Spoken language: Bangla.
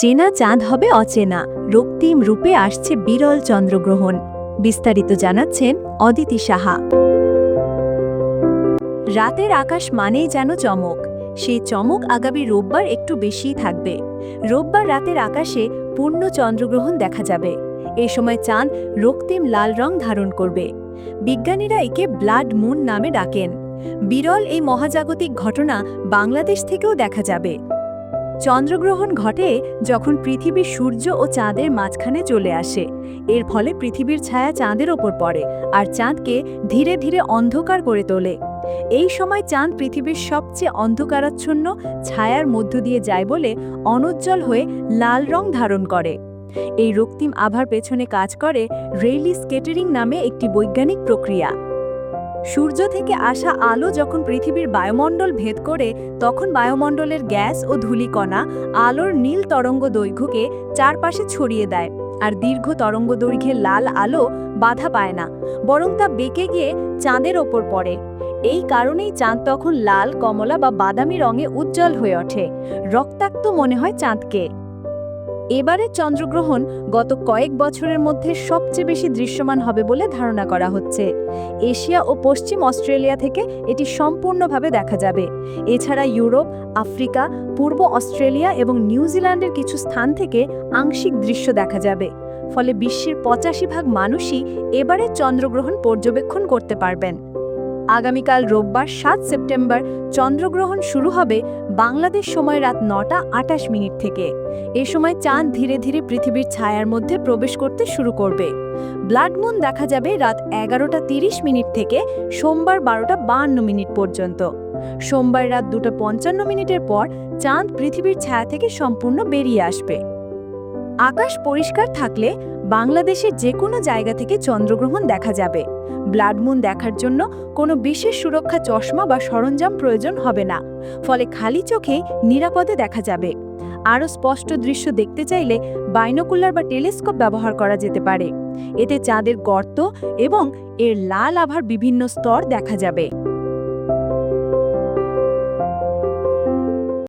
চেনা চাঁদ হবে অচেনা। রক্তিম রূপে আসছে বিরল চন্দ্রগ্রহণ। বিস্তারিত জানাচ্ছেন অদিতি সাহা। রাতের আকাশ মানেই যেন চমক। সেই চমক আগামী রোববার একটু বেশিই থাকবে। রোববার রাতের আকাশে পূর্ণ চন্দ্রগ্রহণ দেখা যাবে। এ সময় চাঁদ রক্তিম লাল রং ধারণ করবে। বিজ্ঞানীরা একে ব্লাড মুন নামে ডাকেন। বিরল এই মহাজাগতিক ঘটনা বাংলাদেশ থেকেও দেখা যাবে। চন্দ্রগ্রহণ ঘটে যখন পৃথিবী সূর্য ও চাঁদের মাঝখানে চলে আসে। এর ফলে পৃথিবীর ছায়া চাঁদের ওপর পড়ে আর চাঁদকে ধীরে ধীরে অন্ধকার করে তোলে। এই সময় চাঁদ পৃথিবীর সবচেয়ে অন্ধকারাচ্ছন্ন ছায়ার মধ্য দিয়ে যায় বলে অনুজ্জ্বল হয়ে লাল রং ধারণ করে। এই রক্তিম আভার পেছনে কাজ করে রেইলি স্কেটারিং নামে একটি বৈজ্ঞানিক প্রক্রিয়া। সূর্য থেকে আসা আলো যখন পৃথিবীর বায়ুমণ্ডল ভেদ করে, তখন বায়ুমণ্ডলের গ্যাস ও ধূলিকণা আলোর নীল তরঙ্গ দৈর্ঘ্যকে চারপাশে ছড়িয়ে দেয়, আর দীর্ঘ তরঙ্গ দৈর্ঘ্যের লাল আলো বাধা পায় না, বরং তা বেঁকে গিয়ে চাঁদের ওপর পড়ে। এই কারণেই চাঁদ তখন লাল, কমলা বা বাদামি রঙে উজ্জ্বল হয়ে ওঠে। রক্তাক্ত মনে হয় চাঁদকে। এবারের চন্দ্রগ্রহণ গত কয়েক বছরের মধ্যে সবচেয়ে বেশি দৃশ্যমান হবে বলে ধারণা করা হচ্ছে। এশিয়া ও পশ্চিম অস্ট্রেলিয়া থেকে এটি সম্পূর্ণভাবে দেখা যাবে। এছাড়া ইউরোপ, আফ্রিকা, পূর্ব অস্ট্রেলিয়া এবং নিউজিল্যান্ডের কিছু স্থান থেকে আংশিক দৃশ্য দেখা যাবে। ফলে বিশ্বের পঁচাশি ভাগ মানুষই এবারের চন্দ্রগ্রহণ পর্যবেক্ষণ করতে পারবেন। আগামীকাল রোববার সাত সেপ্টেম্বর চন্দ্রগ্রহণ শুরু হবে বাংলাদেশ সময় রাত নটা আটাশ মিনিট থেকে। এ সময় চাঁদ ধীরে ধীরে পৃথিবীর ছায়ার মধ্যে প্রবেশ করতে শুরু করবে। ব্লাড মুন দেখা যাবে রাত এগারোটা তিরিশ মিনিট থেকে সোমবার বারোটা বাহান্ন মিনিট পর্যন্ত। সোমবার রাত দুটো পঞ্চান্ন মিনিটের পর চাঁদ পৃথিবীর ছায়া থেকে সম্পূর্ণ বেরিয়ে আসবে। আকাশ পরিষ্কার থাকলে বাংলাদেশের যে কোনো জায়গা থেকে চন্দ্রগ্রহণ দেখা যাবে। ব্লাড মুন দেখার জন্য কোনো বিশেষ সুরক্ষা চশমা বা সরঞ্জাম প্রয়োজন হবে না। ফলে খালি চোখে নিরাপদে দেখা যাবে। আরও স্পষ্ট দৃশ্য দেখতে চাইলে বাইনোকুলার বা টেলিস্কোপ ব্যবহার করা যেতে পারে। এতে চাঁদের গর্ত এবং এর লাল আভার বিভিন্ন স্তর দেখা যাবে।